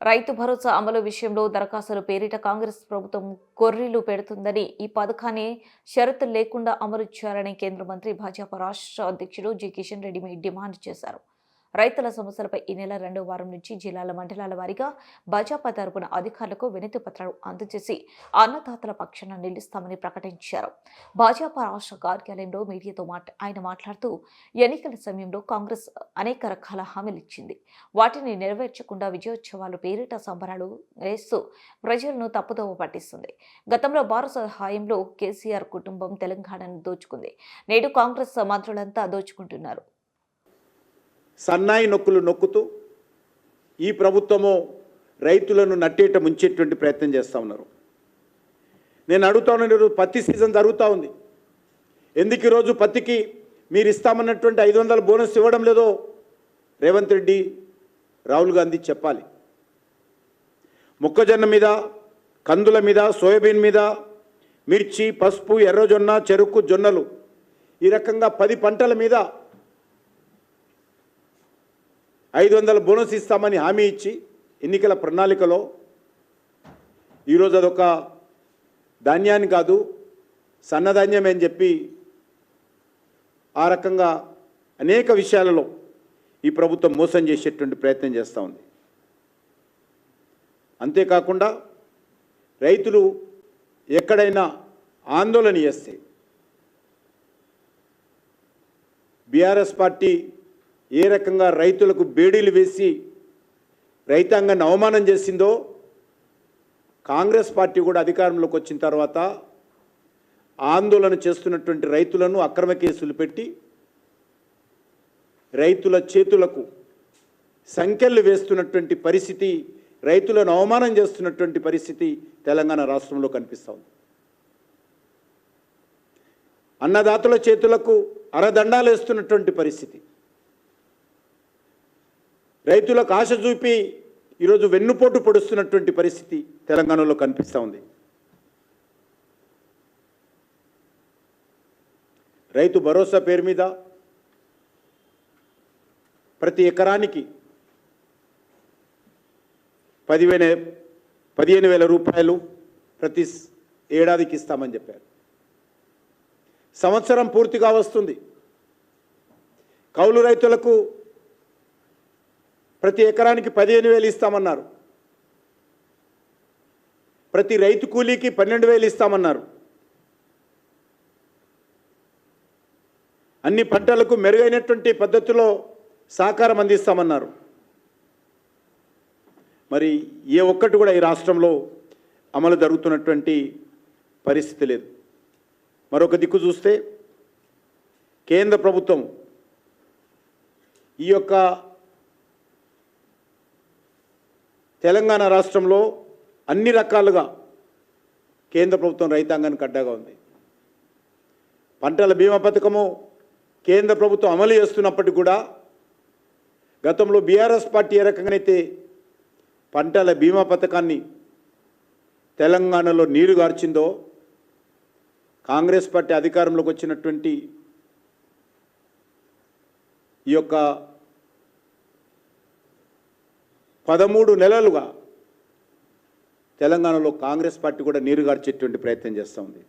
రైతు భరోసా అమలు విషయంలో దరఖాస్తుల పేరిట కాంగ్రెస్ ప్రభుత్వం కొర్రీలు పెడుతుందని ఈ పథకాన్ని షరతులు లేకుండా అమలు చేయాలని కేంద్ర మంత్రి భాజపా రాష్ట్ర అధ్యక్షుడు జి కిషన్ రెడ్డి డిమాండ్ చేశారు. రైతుల సమస్యలపై ఈ నెల రెండో వారం నుంచి జిల్లాల మండలాల వారీగా భాజపా తరపున అధికారులకు వినతి పత్రాలు అందజేసి అన్నదాతల పక్షాన నిలుస్తామని ప్రకటించారు. భాజపా రాష్ట్ర కార్యాలయంలో మీడియాతో మాట ఆయన మాట్లాడుతూ ఎన్నికల సమయంలో కాంగ్రెస్ అనేక రకాల హామీలు ఇచ్చింది. వాటిని నెరవేర్చకుండా విజయోత్సవాలు పేరిట సంబరాలు వేస్తూ ప్రజలను తప్పుదోవ పట్టిస్తుంది. గతంలో భారత సహాయంలో కేసీఆర్ కుటుంబం తెలంగాణను దోచుకుంది. నేడు కాంగ్రెస్ మంత్రులంతా దోచుకుంటున్నారు. సన్నాయి నొక్కులు నొక్కుతూ ఈ ప్రభుత్వము రైతులను నట్టేట ముంచేటువంటి ప్రయత్నం చేస్తూ ఉన్నారు. నేను అడుగుతా ఉన్నాను పత్తి సీజన్ జరుగుతూ ఉంది. ఎందుకు ఈరోజు పత్తికి మీరు ఇస్తామన్నటువంటి ఐదు వందల బోనస్ ఇవ్వడం లేదో రేవంత్ రెడ్డి రాహుల్ గాంధీ చెప్పాలి. మొక్కజొన్న మీద కందుల మీద సోయాబీన్ మీద మిర్చి పసుపు ఎర్రజొన్న చెరుకు జొన్నలు ఈ రకంగా పది పంటల మీద ఐదు వందల బోనస్ ఇస్తామని హామీ ఇచ్చి ఎన్నికల ప్రణాళికలో ఈరోజు అదొక ధాన్యాన్ని కాదు సన్నధాన్యం అని చెప్పి ఆ రకంగా అనేక విషయాలలో ఈ ప్రభుత్వం మోసం చేసేటువంటి ప్రయత్నం చేస్తూ ఉంది. అంతేకాకుండా రైతులు ఎక్కడైనా ఆందోళన చేస్తే బీఆర్ఎస్ పార్టీ ఏ రకంగా రైతులకు బేడీలు వేసి రైతాంగాన్ని అవమానం చేసిందో కాంగ్రెస్ పార్టీ కూడా అధికారంలోకి వచ్చిన తర్వాత ఆందోళన చేస్తున్నటువంటి రైతులను అక్రమ కేసులు పెట్టి రైతుల చేతులకు సంఖ్యలు వేస్తున్నటువంటి పరిస్థితి రైతులను అవమానం చేస్తున్నటువంటి పరిస్థితి తెలంగాణ రాష్ట్రంలో కనిపిస్తూ ఉంది. అన్నదాతల చేతులకు అరదండాలు వేస్తున్నటువంటి పరిస్థితి. రైతులకు ఆశ చూపి ఈరోజు వెన్నుపోటు పొడుస్తున్నటువంటి పరిస్థితి తెలంగాణలో కనిపిస్తూ ఉంది. రైతు భరోసా పేరు మీద ప్రతి ఎకరానికి పదివేల పదిహేను వేల రూపాయలు ప్రతి ఏడాదికి ఇస్తామని చెప్పారు. సంవత్సరం పూర్తిగా వస్తుంది. కౌలు రైతులకు ప్రతి ఎకరానికి పదిహేను వేలు ఇస్తామన్నారు. ప్రతి రైతు కూలీకి పన్నెండు వేలు ఇస్తామన్నారు. అన్ని పంటలకు మెరుగైనటువంటి పద్ధతిలో సహకారం అందిస్తామన్నారు. మరి ఏ ఒక్కటి కూడా ఈ రాష్ట్రంలో అమలు జరుగుతున్నటువంటి పరిస్థితి లేదు. మరొక దిక్కు చూస్తే కేంద్ర ప్రభుత్వం ఈ యొక్క తెలంగాణ రాష్ట్రంలో అన్ని రకాలుగా కేంద్ర ప్రభుత్వం రైతాంగానికి అడ్డాగా ఉంది. పంటల బీమా పథకము కేంద్ర ప్రభుత్వం అమలు చేస్తున్నప్పటికీ కూడా గతంలో బీఆర్ఎస్ పార్టీ ఏ రకంగానైతే పంటల బీమా పథకాన్ని తెలంగాణలో నీరు గార్చిందో కాంగ్రెస్ పార్టీ అధికారంలోకి వచ్చినటువంటి ఈ యొక్క పదమూడు నెలలుగా తెలంగాణలో కాంగ్రెస్ పార్టీ కూడా నీరుగార్చేటువంటి ప్రయత్నం చేస్తూ ఉంది.